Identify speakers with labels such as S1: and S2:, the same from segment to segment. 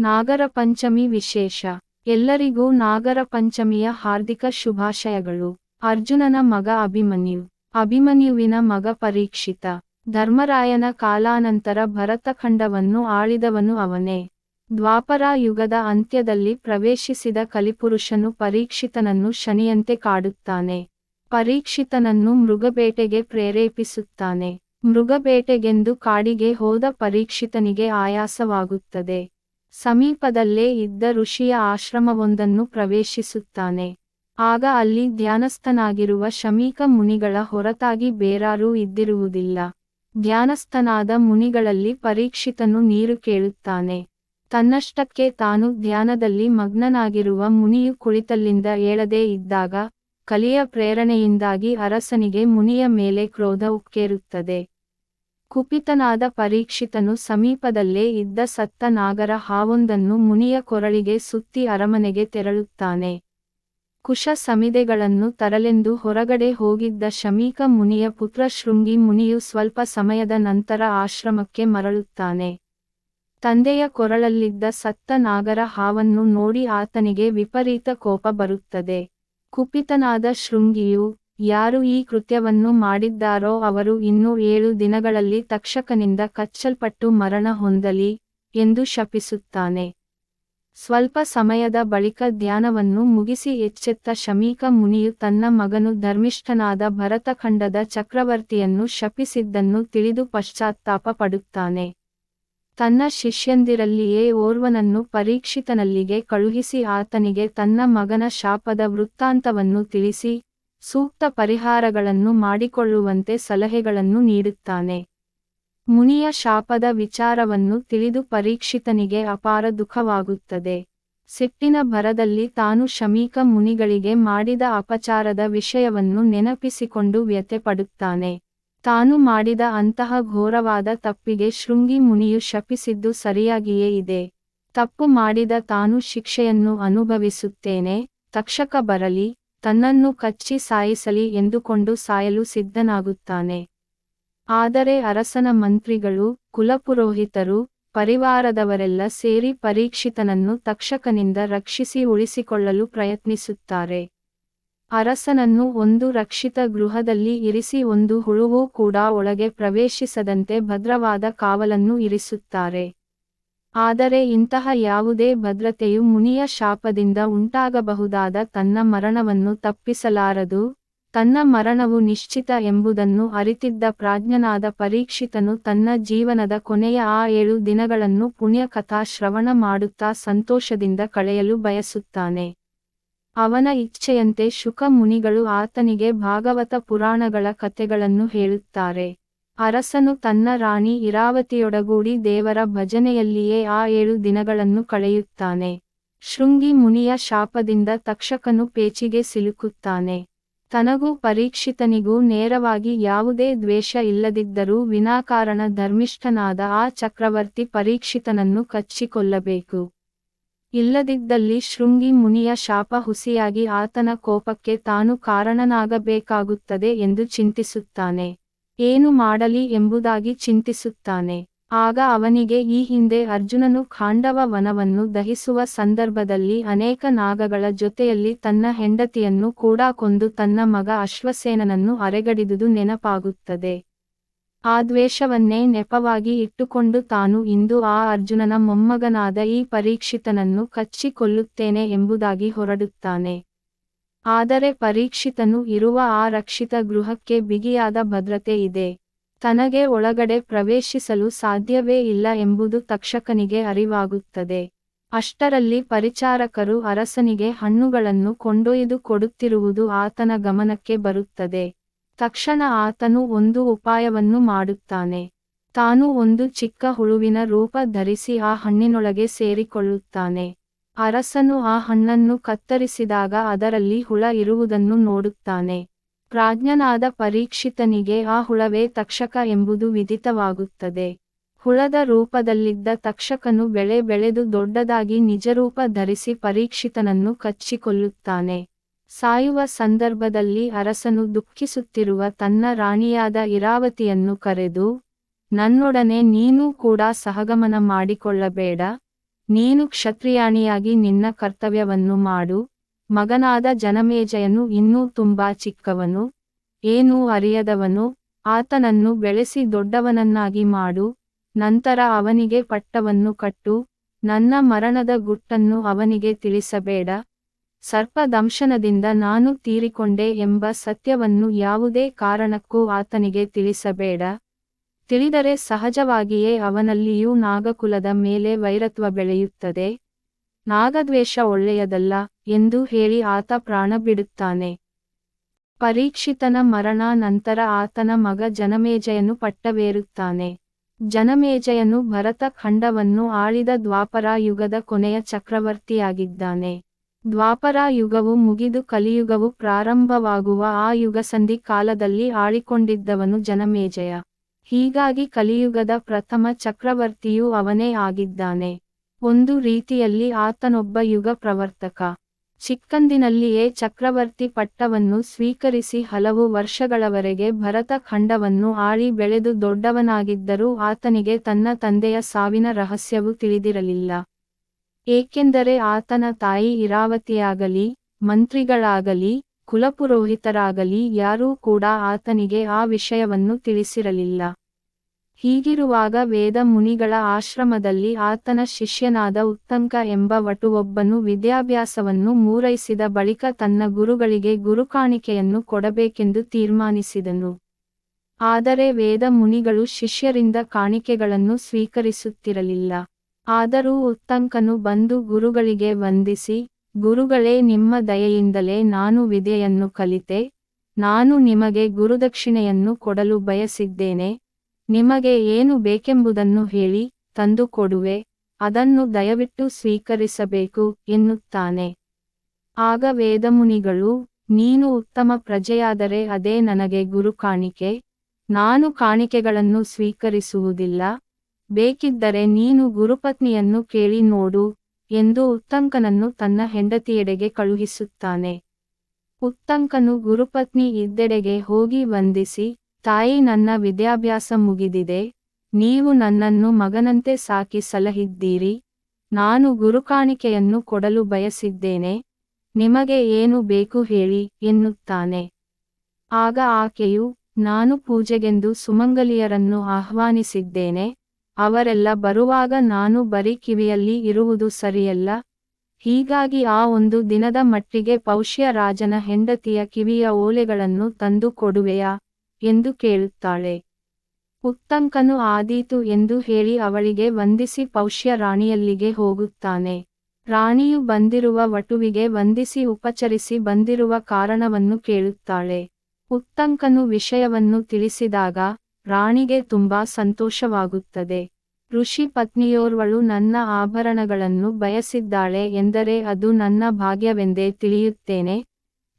S1: ನಾಗರ ಪಂಚಮಿ ವಿಶೇಷ. ಎಲ್ಲರಿಗೂ ನಾಗರ ಪಂಚಮಿಯ ಹಾರ್ದಿಕ ಶುಭಾಶಯಗಳು. ಅರ್ಜುನನ ಮಗ ಅಭಿಮನ್ಯು. ಅಭಿಮನ್ಯುವಿನ ಮಗ ಪರೀಕ್ಷಿತ. ಧರ್ಮರಾಯನ ಕಾಲಾನಂತರ ಭರತಖಂಡವನ್ನು ಆಳಿದವನು ಅವನೇ. ದ್ವಾಪರ ಯುಗದ ಅಂತ್ಯದಲ್ಲಿ ಪ್ರವೇಶಿಸಿದ ಕಲಿಪುರುಷನು ಪರೀಕ್ಷಿತನನ್ನು ಶನಿಯಂತೆ ಕಾಡುತ್ತಾನೆ. ಪರೀಕ್ಷಿತನನ್ನು ಮೃಗಬೇಟೆಗೆ ಪ್ರೇರೇಪಿಸುತ್ತಾನೆ. ಮೃಗಬೇಟೆಗೆಂದು ಕಾಡಿಗೆ ಹೋದ ಪರೀಕ್ಷಿತನಿಗೆ ಆಯಾಸವಾಗುತ್ತದೆ. ಸಮೀಪದಲ್ಲೇ ಇದ್ದ ಋಷಿಯ ಆಶ್ರಮವೊಂದನ್ನು ಪ್ರವೇಶಿಸುತ್ತಾನೆ. ಆಗ ಅಲ್ಲಿ ಧ್ಯಾನಸ್ಥನಾಗಿರುವ ಶಮೀಕ ಮುನಿಗಳ ಹೊರತಾಗಿ ಬೇರಾರೂ ಇದ್ದಿರುವುದಿಲ್ಲ. ಧ್ಯಾನಸ್ಥನಾದ ಮುನಿಗಳಲ್ಲಿ ಪರೀಕ್ಷಿತನು ನೀರು ಕೇಳುತ್ತಾನೆ. ತನ್ನಷ್ಟಕ್ಕೆ ತಾನು ಧ್ಯಾನದಲ್ಲಿ ಮಗ್ನನಾಗಿರುವ ಮುನಿಯು ಕುಳಿತಲ್ಲಿಂದ ಏಳದೇ ಇದ್ದಾಗ, ಕಲಿಯ ಪ್ರೇರಣೆಯಿಂದಾಗಿ ಅರಸನಿಗೆ ಮುನಿಯ ಮೇಲೆ ಕ್ರೋಧ ಉಕ್ಕೇರುತ್ತದೆ. ಕುಪಿತನಾದ ಪರೀಕ್ಷಿತನು ಸಮೀಪದಲ್ಲೇ ಇದ್ದ ಸತ್ತ ನಾಗರ ಹಾವೊಂದನ್ನು ಮುನಿಯ ಕೊರಳಿಗೆ ಸುತ್ತಿ ಅರಮನೆಗೆ ತೆರಳುತ್ತಾನೆ. ಕುಶ ಸಮಿದೆಗಳನ್ನು ತರಲೆಂದು ಹೊರಗಡೆ ಹೋಗಿದ್ದ ಶಮೀಕ ಮುನಿಯ ಪುತ್ರ ಶೃಂಗಿ ಮುನಿಯು ಸ್ವಲ್ಪ ಸಮಯದ ನಂತರ ಆಶ್ರಮಕ್ಕೆ ಮರಳುತ್ತಾನೆ. ತಂದೆಯ ಕೊರಳಲ್ಲಿದ್ದ ಸತ್ತ ನಾಗರ ಹಾವನ್ನು ನೋಡಿ ಆತನಿಗೆ ವಿಪರೀತ ಕೋಪ ಬರುತ್ತದೆ. ಕುಪಿತನಾದ ಶೃಂಗಿಯು ಯಾರು ಈ ಕೃತ್ಯವನ್ನು ಮಾಡಿದ್ದಾರೋ ಅವರು ಇನ್ನೂ ಏಳು ದಿನಗಳಲ್ಲಿ ತಕ್ಷಕನಿಂದ ಕಚ್ಚಲ್ಪಟ್ಟು ಮರಣ ಹೊಂದಲಿ ಎಂದು ಶಪಿಸುತ್ತಾನೆ. ಸ್ವಲ್ಪ ಸಮಯದ ಬಳಿಕ ಧ್ಯಾನವನ್ನು ಮುಗಿಸಿ ಎಚ್ಚೆತ್ತ ಶಮೀಕ ಮುನಿಯು ತನ್ನ ಮಗನು ಧರ್ಮಿಷ್ಠನಾದ ಭರತಖಂಡದ ಚಕ್ರವರ್ತಿಯನ್ನು ಶಪಿಸಿದ್ದನ್ನು ತಿಳಿದು ಪಶ್ಚಾತ್ತಾಪ ಪಡುತ್ತಾನೆ. ತನ್ನ ಶಿಷ್ಯಂದಿರಲ್ಲಿಯೇ ಓರ್ವನನ್ನು ಪರೀಕ್ಷಿತನಲ್ಲಿಗೆ ಕಳುಹಿಸಿ ಆತನಿಗೆ ತನ್ನ ಮಗನ ಶಾಪದ ವೃತ್ತಾಂತವನ್ನು ತಿಳಿಸಿ ಸೂಕ್ತ ಪರಿಹಾರಗಳನ್ನು ಮಾಡಿಕೊಳ್ಳುವಂತೆ ಸಲಹೆಗಳನ್ನು ನೀಡುತ್ತಾನೆ. ಮುನಿಯ ಶಾಪದ ವಿಚಾರವನ್ನು ತಿಳಿದು ಪರೀಕ್ಷಿತನಿಗೆ ಅಪಾರ ದುಃಖವಾಗುತ್ತದೆ. ಸಿಟ್ಟಿನ ಭರದಲ್ಲಿ ತಾನು ಶಮೀಕ ಮುನಿಗಳಿಗೆ ಮಾಡಿದ ಅಪಚಾರದ ವಿಷಯವನ್ನು ನೆನಪಿಸಿಕೊಂಡು ವ್ಯಥೆಪಡುತ್ತಾನೆ. ತಾನು ಮಾಡಿದ ಅಂತಹ ಘೋರವಾದ ತಪ್ಪಿಗೆ ಶೃಂಗಿ ಮುನಿಯು ಶಪಿಸಿದ್ದು ಸರಿಯಾಗಿಯೇ ಇದೆ. ತಪ್ಪು ಮಾಡಿದ ತಾನು ಶಿಕ್ಷೆಯನ್ನು ಅನುಭವಿಸುತ್ತೇನೆ, ತಕ್ಷಕ ಬರಲಿ ತನ್ನನ್ನು ಕಚ್ಚಿ ಸಾಯಿಸಲಿ ಎಂದುಕೊಂಡು ಸಾಯಲು ಸಿದ್ಧನಾಗುತ್ತಾನೆ. ಆದರೆ ಅರಸನ ಮಂತ್ರಿಗಳು, ಕುಲಪುರೋಹಿತರು, ಪರಿವಾರದವರೆಲ್ಲ ಸೇರಿ ಪರೀಕ್ಷಿತನನ್ನು ತಕ್ಷಕನಿಂದ ರಕ್ಷಿಸಿ ಉಳಿಸಿಕೊಳ್ಳಲು ಪ್ರಯತ್ನಿಸುತ್ತಾರೆ. ಅರಸನನ್ನು ಒಂದು ರಕ್ಷಿತ ಗೃಹದಲ್ಲಿ ಇರಿಸಿ ಒಂದು ಹುಳುವೂ ಕೂಡ ಒಳಗೆ ಪ್ರವೇಶಿಸದಂತೆ ಭದ್ರವಾದ ಕಾವಲನ್ನು ಇರಿಸುತ್ತಾರೆ. ಆದರೆ ಇಂತಹ ಯಾವುದೇ ಭದ್ರತೆಯು ಮುನಿಯ ಶಾಪದಿಂದ ಉಂಟಾಗಬಹುದಾದ ತನ್ನ ಮರಣವನ್ನು ತಪ್ಪಿಸಲಾರದು, ತನ್ನ ಮರಣವು ನಿಶ್ಚಿತ ಎಂಬುದನ್ನು ಅರಿತಿದ್ದ ಪ್ರಾಜ್ಞನಾದ ಪರೀಕ್ಷಿತನು ತನ್ನ ಜೀವನದ ಕೊನೆಯ ಆ ಏಳು ದಿನಗಳನ್ನು ಪುಣ್ಯ ಕಥಾ ಶ್ರವಣ ಮಾಡುತ್ತಾ ಸಂತೋಷದಿಂದ ಕಳೆಯಲು ಬಯಸುತ್ತಾನೆ. ಅವನ ಇಚ್ಛೆಯಂತೆ ಶುಕ ಮುನಿಗಳು ಆತನಿಗೆ ಭಾಗವತ ಪುರಾಣಗಳ ಕಥೆಗಳನ್ನು ಹೇಳುತ್ತಾರೆ. ಅರಸನು ತನ್ನ ರಾಣಿ ಇರಾವತಿಯೊಡಗೂಡಿ ದೇವರ ಭಜನೆಯಲ್ಲಿಯೇ ಆ ಏಳು ದಿನಗಳನ್ನು ಕಳೆಯುತ್ತಾನೆ. ಶೃಂಗಿ ಮುನಿಯ ಶಾಪದಿಂದ ತಕ್ಷಕನು ಪೇಚಿಗೆ ಸಿಲುಕುತ್ತಾನೆ. ತನಗೂ ಪರೀಕ್ಷಿತನಿಗೂ ನೇರವಾಗಿ ಯಾವುದೇ ದ್ವೇಷ ಇಲ್ಲದಿದ್ದರೂ ವಿನಾಕಾರಣ ಧರ್ಮಿಷ್ಠನಾದ ಆ ಚಕ್ರವರ್ತಿ ಪರೀಕ್ಷಿತನನ್ನು ಕಚ್ಚಿಕೊಳ್ಳಬೇಕು. ಇಲ್ಲದಿದ್ದಲ್ಲಿ ಶೃಂಗಿ ಮುನಿಯ ಶಾಪ ಹುಸಿಯಾಗಿ ಆತನ ಕೋಪಕ್ಕೆ ತಾನು ಕಾರಣನಾಗಬೇಕಾಗುತ್ತದೆ ಎಂದು ಚಿಂತಿಸುತ್ತಾನೆ. ಏನು ಮಾಡಲಿ ಎಂಬುದಾಗಿ ಚಿಂತಿಸುತ್ತಾನೆ. ಆಗ ಅವನಿಗೆ ಈ ಹಿಂದೆ ಅರ್ಜುನನು ಖಾಂಡವ ವನವನ್ನು ದಹಿಸುವ ಸಂದರ್ಭದಲ್ಲಿ ಅನೇಕ ನಾಗಗಳ ಜೊತೆಯಲ್ಲಿ ತನ್ನ ಹೆಂಡತಿಯನ್ನು ಕೂಡ ಕೊಂದು ತನ್ನ ಮಗ ಅಶ್ವಸೇನನನ್ನು ಅರೆಗಡಿದುದು ನೆನಪಾಗುತ್ತದೆ. ಆ ದ್ವೇಷವನ್ನೇ ನೆಪವಾಗಿ ಇಟ್ಟುಕೊಂಡು ತಾನು ಇಂದು ಆ ಅರ್ಜುನನ ಮೊಮ್ಮಗನಾದ ಈ ಪರೀಕ್ಷಿತನನ್ನು ಕಚ್ಚಿಕೊಲ್ಲುತ್ತೇನೆ ಎಂಬುದಾಗಿ ಹೊರಡುತ್ತಾನೆ. ಆದರೆ ಪರೀಕ್ಷಿತನು ಇರುವ ಆ ರಕ್ಷಿತ ಗೃಹಕ್ಕೆ ಬಿಗಿಯಾದ ಭದ್ರತೆ ಇದೆ. ತನಗೆ ಒಳಗಡೆ ಪ್ರವೇಶಿಸಲು ಸಾಧ್ಯವೇ ಇಲ್ಲ ಎಂಬುದು ತಕ್ಷಕನಿಗೆ ಅರಿವಾಗುತ್ತದೆ. ಅಷ್ಟರಲ್ಲಿ ಪರಿಚಾರಕರು ಅರಸನಿಗೆ ಹಣ್ಣುಗಳನ್ನು ಕೊಂಡೊಯ್ದು ಕೊಡುತ್ತಿರುವುದು ಆತನ ಗಮನಕ್ಕೆ ಬರುತ್ತದೆ. ತಕ್ಷಣ ಆತನು ಒಂದು ಉಪಾಯವನ್ನು ಮಾಡುತ್ತಾನೆ. ತಾನು ಒಂದು ಚಿಕ್ಕ ಹುಳುವಿನ ರೂಪ ಧರಿಸಿ ಆ ಹಣ್ಣಿನೊಳಗೆ ಸೇರಿಕೊಳ್ಳುತ್ತಾನೆ. ಅರಸನು ಆ ಹಣ್ಣನ್ನು ಕತ್ತರಿಸಿದಾಗ ಅದರಲ್ಲಿ ಹುಳ ಇರುವುದನ್ನು ನೋಡುತ್ತಾನೆ. ಪ್ರಾಜ್ಞನಾದ ಪರೀಕ್ಷಿತನಿಗೆ ಆ ಹುಳವೇ ತಕ್ಷಕ ಎಂಬುದು ವಿದಿತವಾಗುತ್ತದೆ ಹುಳದ ರೂಪದಲ್ಲಿದ್ದ ತಕ್ಷಕನು ಬೆಳೆ ಬೆಳೆದು ದೊಡ್ಡದಾಗಿ ನಿಜರೂಪ ಧರಿಸಿ ಪರೀಕ್ಷಿತನನ್ನು ಕಚ್ಚಿಕೊಳ್ಳುತ್ತಾನೆ. ಸಾಯುವ ಸಂದರ್ಭದಲ್ಲಿ ಅರಸನು ದುಃಖಿಸುತ್ತಿರುವ ತನ್ನ ರಾಣಿಯಾದ ಇರಾವತಿಯನ್ನು ಕರೆದು, ನನ್ನೊಡನೆ ನೀನೂ ಕೂಡ ಸಹಗಮನ ಮಾಡಿಕೊಳ್ಳಬೇಡ. ನೀನು ಕ್ಷತ್ರಿಯಾಣಿಯಾಗಿ ನಿನ್ನ ಕರ್ತವ್ಯವನ್ನು ಮಾಡು, ಮಗನಾದ ಜನಮೇಜಯನು ಇನ್ನೂ ತುಂಬಾ ಚಿಕ್ಕವನು, ಏನೂ ಅರಿಯದವನು, ಆತನನ್ನು ಬೆಳೆಸಿ ದೊಡ್ಡವನನ್ನಾಗಿ ಮಾಡು, ನಂತರ ಅವನಿಗೆ ಪಟ್ಟವನ್ನು ಕಟ್ಟು, ನನ್ನ ಮರಣದ ಗುಟ್ಟನ್ನು ಅವನಿಗೆ ತಿಳಿಸಬೇಡ, ಸರ್ಪದಂಶನದಿಂದ ನಾನು ತೀರಿಕೊಂಡೆ ಎಂಬ ಸತ್ಯವನ್ನು ಯಾವುದೇ ಕಾರಣಕ್ಕೂ ಆತನಿಗೆ ತಿಳಿಸಬೇಡ. ತಿಳಿದರೆ ಸಹಜವಾಗಿಯೇ ಅವನಲ್ಲಿಯೂ ನಾಗಕುಲದ ಮೇಲೆ ವೈರತ್ವ ಬೆಳೆಯುತ್ತದೆ. ನಾಗದ್ವೇಷ ಒಳ್ಳೆಯದಲ್ಲ ಎಂದು ಹೇಳಿ ಆತ ಪ್ರಾಣ ಬಿಡುತ್ತಾನೆ. ಪರೀಕ್ಷಿತನ ಮರಣ ನಂತರ ಆತನ ಮಗ ಜನಮೇಜಯನು ಪಟ್ಟವೇರುತ್ತಾನೆ. ಜನಮೇಜಯನು ಭರತ ಖಂಡವನ್ನು ಆಳಿದ ದ್ವಾಪರ ಯುಗದ ಕೊನೆಯ ಚಕ್ರವರ್ತಿಯಾಗಿದ್ದಾನೆ. ದ್ವಾಪರ ಯುಗವು ಮುಗಿದು ಕಲಿಯುಗವು ಪ್ರಾರಂಭವಾಗುವ ಆ ಯುಗಸಂಧಿ ಕಾಲದಲ್ಲಿ ಆಳಿಕೊಂಡಿದ್ದವನು ಜನಮೇಜಯ. ಹೀಗಾಗಿ ಕಲಿಯುಗದ ಪ್ರಥಮ ಚಕ್ರವರ್ತಿಯೂ ಅವನೇ ಆಗಿದ್ದಾನೆ. ಒಂದು ರೀತಿಯಲ್ಲಿ ಆತನೊಬ್ಬ ಯುಗ ಪ್ರವರ್ತಕ. ಚಿಕ್ಕಂದಿನಲ್ಲಿಯೇ ಚಕ್ರವರ್ತಿ ಪಟ್ಟವನ್ನು ಸ್ವೀಕರಿಸಿ ಹಲವು ವರ್ಷಗಳವರೆಗೆ ಭರತ ಖಂಡವನ್ನು ಆಳಿ ಬೆಳೆದು ದೊಡ್ಡವನಾಗಿದ್ದರೂ ಆತನಿಗೆ ತನ್ನ ತಂದೆಯ ಸಾವಿನ ರಹಸ್ಯವು ತಿಳಿದಿರಲಿಲ್ಲ. ಏಕೆಂದರೆ ಆತನ ತಾಯಿ ಇರಾವತಿಯಾಗಲಿ, ಮಂತ್ರಿಗಳಾಗಲಿ ಕುಲಪುರೋಹಿತರಾಗಲಿ ಯಾರೂ ಕೂಡ ಆತನಿಗೆ ಆ ವಿಷಯವನ್ನು ತಿಳಿಸಿರಲಿಲ್ಲ. ಹೀಗಿರುವಾಗ ವೇದ ಮುನಿಗಳ ಆಶ್ರಮದಲ್ಲಿ ಆತನ ಶಿಷ್ಯನಾದ ಉತ್ತಂಕ ಎಂಬ ವಟುವೊಬ್ಬನು ವಿದ್ಯಾಭ್ಯಾಸವನ್ನು ಮೂರೈಸಿದ ಬಳಿಕ ತನ್ನ ಗುರುಗಳಿಗೆ ಗುರುಕಾಣಿಕೆಯನ್ನು ಕೊಡಬೇಕೆಂದು ತೀರ್ಮಾನಿಸಿದನು. ಆದರೆ ವೇದ ಮುನಿಗಳು ಶಿಷ್ಯರಿಂದ ಕಾಣಿಕೆಗಳನ್ನು ಸ್ವೀಕರಿಸುತ್ತಿರಲಿಲ್ಲ. ಆದರೂ ಉತ್ತಂಕನು ಬಂದು ಗುರುಗಳಿಗೆ ವಂದಿಸಿ ಗುರುಗಳೇ, ನಿಮ್ಮ ದಯೆಯಿಂದಲೇ ನಾನು ವಿದ್ಯೆಯನ್ನು ಕಲಿತೆ. ನಾನು ನಿಮಗೆ ಗುರುದಕ್ಷಿಣೆಯನ್ನು ಕೊಡಲು ಬಯಸಿದ್ದೇನೆ. ನಿಮಗೆ ಏನು ಬೇಕೆಂಬುದನ್ನು ಹೇಳಿ ತಂದು ಕೊಡುವೆ. ಅದನ್ನು ದಯವಿಟ್ಟು ಸ್ವೀಕರಿಸಬೇಕು ಎನ್ನುತ್ತಾನೆ. ಆಗ ವೇದಮುನಿಗಳು, ನೀನು ಉತ್ತಮ ಪ್ರಜೆಯಾದರೆ ಅದೇ ನನಗೆ ಗುರು ಕಾಣಿಕೆ. ನಾನು ಕಾಣಿಕೆಗಳನ್ನು ಸ್ವೀಕರಿಸುವುದಿಲ್ಲ. ಬೇಕಿದ್ದರೆ ನೀನು ಗುರುಪತ್ನಿಯನ್ನು ಕೇಳಿ ನೋಡು. ಎಂದು ಉತ್ತಂಕನನ್ನು ತನ್ನ ಹೆಂಡತಿಯೆಡೆಗೆ ಕಳುಹಿಸುತ್ತಾನೆ. ಉತ್ತಂಕನು ಗುರುಪತ್ನಿ ಇದ್ದೆಡೆಗೆ ಹೋಗಿ ವಂದಿಸಿ, ತಾಯಿ ನನ್ನ ವಿದ್ಯಾಭ್ಯಾಸ ಮುಗಿದಿದೆ, ನೀವು ನನ್ನನ್ನು ಮಗನಂತೆ ಸಾಕಿ ಸಲಹಿದ್ದೀರಿ, ನಾನು ಗುರುಕಾಣಿಕೆಯನ್ನು ಕೊಡಲು ಬಯಸಿದ್ದೇನೆ, ನಿಮಗೆ ಏನು ಬೇಕು ಹೇಳಿ ಎನ್ನುತ್ತಾನೆ. ಆಗ ಆಕೆಯು, ನಾನು ಪೂಜೆಗೆಂದು ಸುಮಂಗಲಿಯರನ್ನು ಆಹ್ವಾನಿಸಿದ್ದೇನೆ ಅವರೆಲ್ಲ ಬರುವಾಗ ನಾನು ಬರೀ ಕಿವಿಯಲ್ಲಿ ಇರುವುದು ಸರಿಯಲ್ಲ. ಹೀಗಾಗಿ ಆ ಒಂದು ದಿನದ ಮಟ್ಟಿಗೆ ಪೌಷ್ಯ ರಾಜನ ಹೆಂಡತಿಯ ಕಿವಿಯ ಓಲೆಗಳನ್ನು ತಂದು ಕೊಡುವೆಯಾ? ಎಂದು ಕೇಳುತ್ತಾಳೆ. ಉತ್ತಂಕನು ಆದೀತು ಎಂದು ಹೇಳಿ ಅವಳಿಗೆ ವಂದಿಸಿ ಪೌಷ್ಯ ರಾಣಿಯಲ್ಲಿಗೆ ಹೋಗುತ್ತಾನೆ. ರಾಣಿಯು ಬಂದಿರುವ ವಟುವಿಗೆ ವಂದಿಸಿ ಉಪಚರಿಸಿ ಬಂದಿರುವ ಕಾರಣವನ್ನು ಕೇಳುತ್ತಾಳೆ. ಉತ್ತಂಕನು ವಿಷಯವನ್ನು ತಿಳಿಸಿದಾಗ ರಾಣಿಗೆ ತುಂಬಾ ಸಂತೋಷವಾಗುತ್ತದೆ. ಋಷಿ ಪತ್ನಿಯೋರ್ವಳು ನನ್ನ ಆಭರಣಗಳನ್ನು ಬಯಸಿದ್ದಾಳೆ ಎಂದರೆ ಅದು ನನ್ನ ಭಾಗ್ಯವೆಂದೇ ತಿಳಿಯುತ್ತೇನೆ.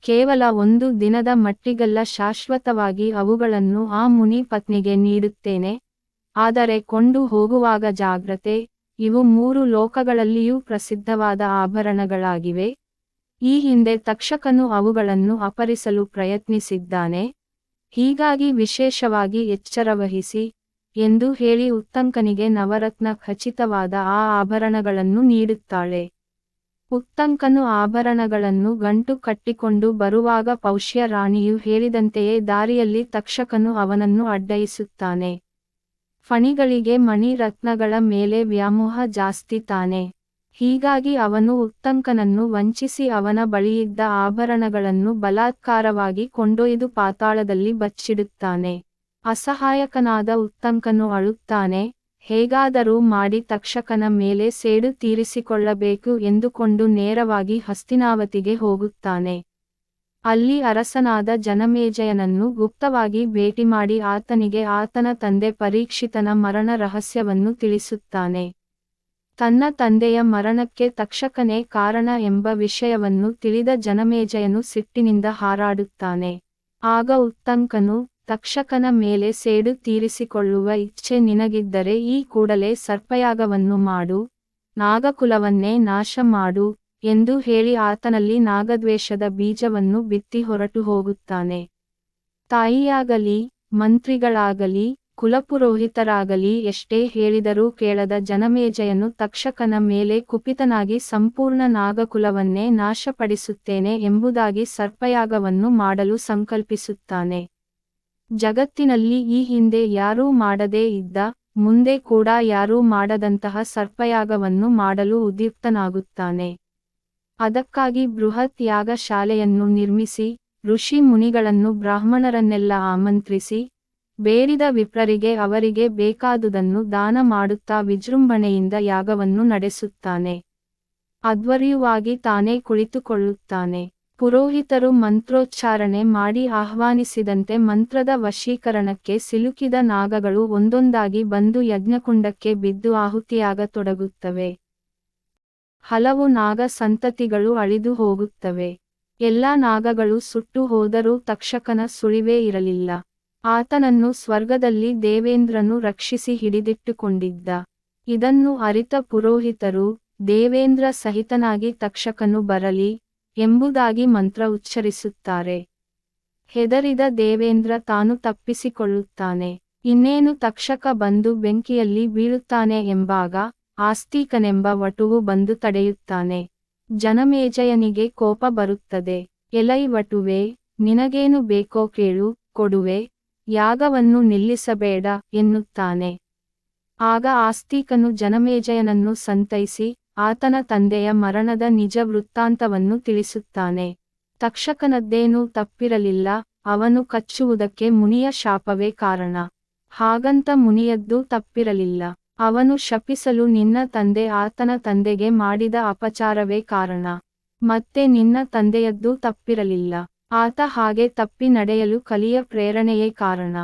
S1: ಕೇವಲ ಒಂದು ದಿನದ ಮಟ್ಟಿಗಲ್ಲ ಶಾಶ್ವತವಾಗಿ ಅವುಗಳನ್ನು ಆ ಮುನಿ ಪತ್ನಿಗೆ ನೀಡುತ್ತೇನೆ. ಆದರೆ ಕೊಂಡು ಹೋಗುವಾಗ ಜಾಗ್ರತೆ, ಇವು ಮೂರು ಲೋಕಗಳಲ್ಲಿಯೂ ಪ್ರಸಿದ್ಧವಾದ ಆಭರಣಗಳಾಗಿವೆ. ಈ ಹಿಂದೆ ತಕ್ಷಕನು ಅವುಗಳನ್ನು ಅಪರಿಸಲು ಪ್ರಯತ್ನಿಸಿದ್ದಾನೆ. ಹೀಗಾಗಿ ವಿಶೇಷವಾಗಿ ಎಚ್ಚರವಹಿಸಿ ಎಂದು ಹೇಳಿ ಉತ್ತಂಕನಿಗೆ ನವರತ್ನ ಖಚಿತವಾದ ಆ ಆಭರಣಗಳನ್ನು ನೀಡುತ್ತಾಳೆ. ಉತ್ತಂಕನು ಆಭರಣಗಳನ್ನು ಗಂಟು ಕಟ್ಟಿಕೊಂಡು ಬರುವಾಗ ಪೌಷ್ಯ ರಾಣಿಯು ಹೇಳಿದಂತೆಯೇ ದಾರಿಯಲ್ಲಿ ತಕ್ಷಕನು ಅವನನ್ನು ಅಡ್ಡಯಿಸುತ್ತಾನೆ. ಫಣಿಗಳಿಗೆ ಮಣಿ ರತ್ನಗಳ ಮೇಲೆ ವ್ಯಾಮೋಹ ಜಾಸ್ತಿ ತಾನೆ. ಹೀಗಾಗಿ ಅವನು ಉತ್ತಂಕನನ್ನು ವಂಚಿಸಿ ಅವನ ಬಳಿಯಿದ್ದ ಆಭರಣಗಳನ್ನು ಬಲಾತ್ಕಾರವಾಗಿ ಕೊಂಡೊಯ್ದು ಪಾತಾಳದಲ್ಲಿ ಬಚ್ಚಿಡುತ್ತಾನೆ. ಅಸಹಾಯಕನಾದ ಉತ್ತಂಕನು ಅಳುತ್ತಾನೆ, ಹೇಗಾದರೂ ಮಾಡಿ ತಕ್ಷಕನ ಮೇಲೆ ಸೇಡು ತೀರಿಸಿಕೊಳ್ಳಬೇಕು ಎಂದುಕೊಂಡು ನೇರವಾಗಿ ಹಸ್ತಿನಾವತಿಗೆ ಹೋಗುತ್ತಾನೆ. ಅಲ್ಲಿ ಅರಸನಾದ ಜನಮೇಜಯನನ್ನು ಗುಪ್ತವಾಗಿ ಭೇಟಿ ಮಾಡಿ ಆತನಿಗೆ ಆತನ ತಂದೆ ಪರೀಕ್ಷಿತನ ಮರಣ ರಹಸ್ಯವನ್ನು ತಿಳಿಸುತ್ತಾನೆ. ತನ್ನ ತಂದೆಯ ಮರಣಕ್ಕೆ ತಕ್ಷಕನೇ ಕಾರಣ ಎಂಬ ವಿಷಯವನ್ನು ತಿಳಿದ ಜನಮೇಜಯನು ಸಿಟ್ಟಿನಿಂದ ಹಾರಾಡುತ್ತಾನೆ. ಆಗ ಉತ್ತಂಕನು ತಕ್ಷಕನ ಮೇಲೆ ಸೇಡು ತೀರಿಸಿಕೊಳ್ಳುವ ಇಚ್ಛೆ ನಿನಗಿದ್ದರೆ ಈ ಕೂಡಲೇ ಸರ್ಪಯಾಗವನ್ನು ಮಾಡು, ನಾಗಕುಲವನ್ನೇ ನಾಶ ಮಾಡು ಎಂದು ಹೇಳಿ ಆತನಲ್ಲಿ ನಾಗದ್ವೇಷದ ಬೀಜವನ್ನು ಬಿತ್ತಿ ಹೊರಟು ಹೋಗುತ್ತಾನೆ. ತಾಯಿಯಾಗಲಿ, ಮಂತ್ರಿಗಳಾಗಲಿ ಕುಲಪುರೋಹಿತರಾಗಲಿ ಎಷ್ಟೇ ಹೇಳಿದರೂ ಕೇಳದ ಜನಮೇಜಯನು ತಕ್ಷಕನ ಮೇಲೆ ಕುಪಿತನಾಗಿ ಸಂಪೂರ್ಣ ನಾಗಕುಲವನ್ನೇ ನಾಶಪಡಿಸುತ್ತೇನೆ ಎಂಬುದಾಗಿ ಸರ್ಪಯಾಗವನ್ನು ಮಾಡಲು ಸಂಕಲ್ಪಿಸುತ್ತಾನೆ. ಜಗತ್ತಿನಲ್ಲಿ ಈ ಹಿಂದೆ ಯಾರೂ ಮಾಡದೇ ಇದ್ದ, ಮುಂದೆ ಕೂಡ ಯಾರೂ ಮಾಡದಂತಹ ಸರ್ಪಯಾಗವನ್ನು ಮಾಡಲು ಉದ್ಯುಕ್ತನಾಗುತ್ತಾನೆ. ಅದಕ್ಕಾಗಿ ಬೃಹತ್ ಯಾಗ ಶಾಲೆಯನ್ನು ನಿರ್ಮಿಸಿ, ಋಷಿ ಮುನಿಗಳನ್ನು ಬ್ರಾಹ್ಮಣರನ್ನೆಲ್ಲ ಆಮಂತ್ರಿಸಿ ಬೇಡಿದ ವಿಪ್ರರಿಗೆ ಅವರಿಗೆ ಬೇಕಾದುದನ್ನು ದಾನ ಮಾಡುತ್ತಾ ವಿಜೃಂಭಣೆಯಿಂದ ಯಾಗವನ್ನು ನಡೆಸುತ್ತಾನೆ. ಅಧ್ವರ್ಯುವಾಗಿ ತಾನೇ ಕುಳಿತುಕೊಳ್ಳುತ್ತಾನೆ. ಪುರೋಹಿತರು ಮಂತ್ರೋಚ್ಚಾರಣೆ ಮಾಡಿ ಆಹ್ವಾನಿಸಿದಂತೆ ಮಂತ್ರದ ವಶೀಕರಣಕ್ಕೆ ಸಿಲುಕಿದ ನಾಗಗಳು ಒಂದೊಂದಾಗಿ ಬಂದು ಯಜ್ಞಕುಂಡಕ್ಕೆ ಬಿದ್ದು ಆಹುತಿಯಾಗತೊಡಗುತ್ತವೆ. ಹಲವು ನಾಗ ಸಂತತಿಗಳು ಅಳಿದು ಹೋಗುತ್ತವೆ. ಎಲ್ಲ ನಾಗಗಳು ಸುಟ್ಟು ಹೋದರೂ ತಕ್ಷಕನ ಸುಳಿವೇ ಇರಲಿಲ್ಲ. ಆತನನ್ನು ಸ್ವರ್ಗದಲ್ಲಿ ದೇವೇಂದ್ರನು ರಕ್ಷಿಸಿ ಹಿಡಿದಿಟ್ಟುಕೊಂಡಿದ್ದ. ಇದನ್ನು ಅರಿತ ಪುರೋಹಿತರು, ದೇವೇಂದ್ರ ಸಹಿತನಾಗಿ ತಕ್ಷಕನು ಬರಲಿ ಎಂಬುದಾಗಿ ಮಂತ್ರ ಉಚ್ಚರಿಸುತ್ತಾರೆ. ಹೆದರಿದ ದೇವೇಂದ್ರ ತಾನು ತಪ್ಪಿಸಿಕೊಳ್ಳುತ್ತಾನೆ. ಇನ್ನೇನು ತಕ್ಷಕ ಬಂದು ಬೆಂಕಿಯಲ್ಲಿ ಬೀಳುತ್ತಾನೆ ಎಂಬಾಗ ಆಸ್ತಿಕನೆಂಬ ವಟುವು ಬಂದು ತಡೆಯುತ್ತಾನೆ. ಜನಮೇಜಯನಿಗೆ ಕೋಪ ಬರುತ್ತದೆ. ಎಲೈ ವಟುವೆ, ನಿನಗೇನು ಬೇಕೋ ಕೇಳು, ಕೊಡುವೆ. ಯಾಗವನ್ನು ನಿಲ್ಲಿಸಬೇಡ ಎನ್ನುತ್ತಾನೆ. ಆಗ ಆಸ್ತಿಕನು ಜನಮೇಜಯನನ್ನು ಸಂತೈಸಿ ಆತನ ತಂದೆಯ ಮರಣದ ನಿಜ ವೃತ್ತಾಂತವನ್ನು ತಿಳಿಸುತ್ತಾನೆ. ತಕ್ಷಕನದ್ದೇನೂ ತಪ್ಪಿರಲಿಲ್ಲ, ಅವನು ಕಚ್ಚುವುದಕ್ಕೆ ಮುನಿಯ ಶಾಪವೇ ಕಾರಣ. ಹಾಗಂತ ಮುನಿಯದ್ದು ತಪ್ಪಿರಲಿಲ್ಲ, ಅವನು ಶಪಿಸಲು ನಿನ್ನ ತಂದೆ ಆತನ ತಂದೆಗೆ ಮಾಡಿದ ಅಪಚಾರವೇ ಕಾರಣ. ಮತ್ತೆ ನಿನ್ನ ತಂದೆಯದ್ದು ತಪ್ಪಿರಲಿಲ್ಲ. ಆತ ಹಾಗೆ ತಪ್ಪಿ ನಡೆಯಲು ಕಲಿಯ ಪ್ರೇರಣೆಯೇ ಕಾರಣ.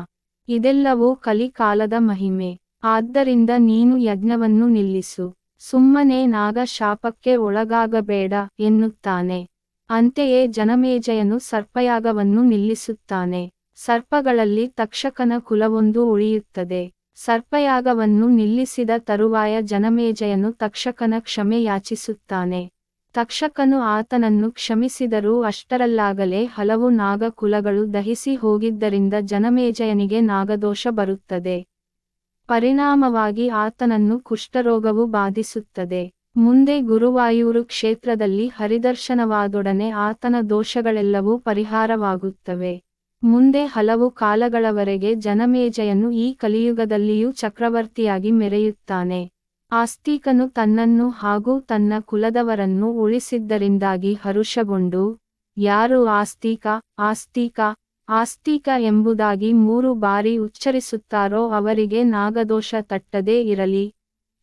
S1: ಇದೆಲ್ಲವೂ ಕಲಿ ಕಾಲದ ಮಹಿಮೆ. ಆದ್ದರಿಂದ ನೀನು ಯಜ್ಞವನ್ನು ನಿಲ್ಲಿಸು. ಸುಮ್ಮನೆ ನಾಗ ಶಾಪಕ್ಕೆ ಒಳಗಾಗಬೇಡ ಎನ್ನುತ್ತಾನೆ. ಅಂತೆಯೇ ಜನಮೇಜಯನು ಸರ್ಪಯಾಗವನ್ನು ನಿಲ್ಲಿಸುತ್ತಾನೆ. ಸರ್ಪಗಳಲ್ಲಿ ತಕ್ಷಕನ ಕುಲವೊಂದು ಉಳಿಯುತ್ತದೆ. ಸರ್ಪಯಾಗವನ್ನು ನಿಲ್ಲಿಸಿದ ತರುವಾಯ ಜನಮೇಜಯನು ತಕ್ಷಕನ ಕ್ಷಮೆ ಯಾಚಿಸುತ್ತಾನೆ ತಕ್ಷಕನು ಆತನನ್ನು ಕ್ಷಮಿಸಿದರೂ ಅಷ್ಟರಲ್ಲಾಗಲೇ ಹಲವು ನಾಗಕುಲಗಳು ದಹಿಸಿ ಹೋಗಿದ್ದರಿಂದ ಜನಮೇಜಯನಿಗೆ ನಾಗದೋಷ ಬರುತ್ತದೆ. ಪರಿಣಾಮವಾಗಿ ಆತನನ್ನು ಕುಷ್ಠರೋಗವು ಬಾಧಿಸುತ್ತದೆ. ಮುಂದೆ ಗುರುವಾಯೂರು ಕ್ಷೇತ್ರದಲ್ಲಿ ಹರಿದರ್ಶನವಾದೊಡನೆ ಆತನ ದೋಷಗಳೆಲ್ಲವೂ ಪರಿಹಾರವಾಗುತ್ತವೆ. ಮುಂದೆ ಹಲವು ಕಾಲಗಳವರೆಗೆ ಜನಮೇಜಯನು ಈ ಕಲಿಯುಗದಲ್ಲಿಯೂ ಚಕ್ರವರ್ತಿಯಾಗಿ ಮೆರೆಯುತ್ತಾನೆ. ಆಸ್ತಿಕನು ತನ್ನನ್ನು ಹಾಗೂ ತನ್ನ ಕುಲದವರನ್ನು ಉಳಿಸಿದ್ದರಿಂದಾಗಿ ಹರುಷಗೊಂಡು, ಯಾರು ಆಸ್ತಿಕ ಆಸ್ತಿಕ ಆಸ್ತಿಕ ಎಂಬುದಾಗಿ ಮೂರು ಬಾರಿ ಉಚ್ಚರಿಸುತ್ತಾರೋ ಅವರಿಗೆ ನಾಗದೋಷ ತಟ್ಟದೇ ಇರಲಿ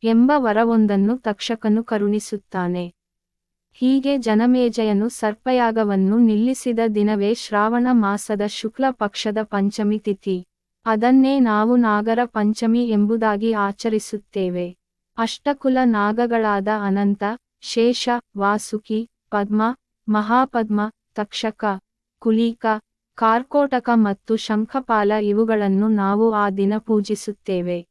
S1: ಎಂಬ ವರವೊಂದನ್ನು ತಕ್ಷಕನು ಕರುಣಿಸುತ್ತಾನೆ. ಹೀಗೆ ಜನಮೇಜಯನು ಸರ್ಪಯಾಗವನ್ನು ನಿಲ್ಲಿಸಿದ ದಿನವೇ ಶ್ರಾವಣ ಮಾಸದ ಶುಕ್ಲ ಪಕ್ಷದ ಪಂಚಮಿ ತಿಥಿ. ಅದನ್ನೇ ನಾವು ನಾಗರ ಪಂಚಮಿ ಎಂಬುದಾಗಿ ಆಚರಿಸುತ್ತೇವೆ. ಅಷ್ಟಕುಲ ನಾಗಗಳಾದ ಅನಂತ, ಶೇಷ, ವಾಸುಕಿ, ಪದ್ಮ, ಮಹಾಪದ್ಮ, ತಕ್ಷಕ, ಕುಲೀಕ, ಕಾರ್ಕೋಟಕ ಮತ್ತು ಶಂಖಪಾಲ ಇವುಗಳನ್ನು ನಾವು ಆ ದಿನ ಪೂಜಿಸುತ್ತೇವೆ.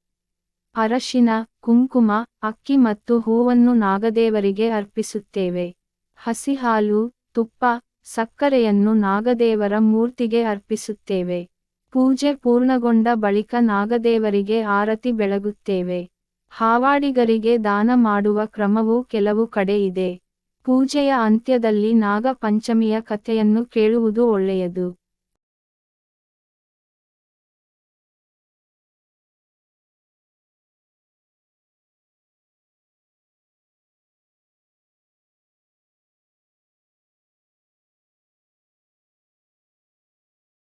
S1: ಅರಶಿನ, ಕುಂಕುಮ, ಅಕ್ಕಿ ಮತ್ತು ಹೂವನ್ನು ನಾಗದೇವರಿಗೆ ಅರ್ಪಿಸುತ್ತೇವೆ. ಹಸಿಹಾಲು, ತುಪ್ಪ, ಸಕ್ಕರೆಯನ್ನು ನಾಗದೇವರ ಮೂರ್ತಿಗೆ ಅರ್ಪಿಸುತ್ತೇವೆ. ಪೂಜೆ ಪೂರ್ಣಗೊಂಡ ಬಳಿಕ ನಾಗದೇವರಿಗೆ ಆರತಿ ಬೆಳಗುತ್ತೇವೆ. ಹಾವಾಡಿಗರಿಗೆ ದಾನ ಮಾಡುವ ಕ್ರಮವು ಕೆಲವು ಕಡೆ ಇದೆ. ಪೂಜೆಯ ಅಂತ್ಯದಲ್ಲಿ ನಾಗ ಪಂಚಮಿಯ ಕಥೆಯನ್ನು ಕೇಳುವುದು ಒಳ್ಳೆಯದು.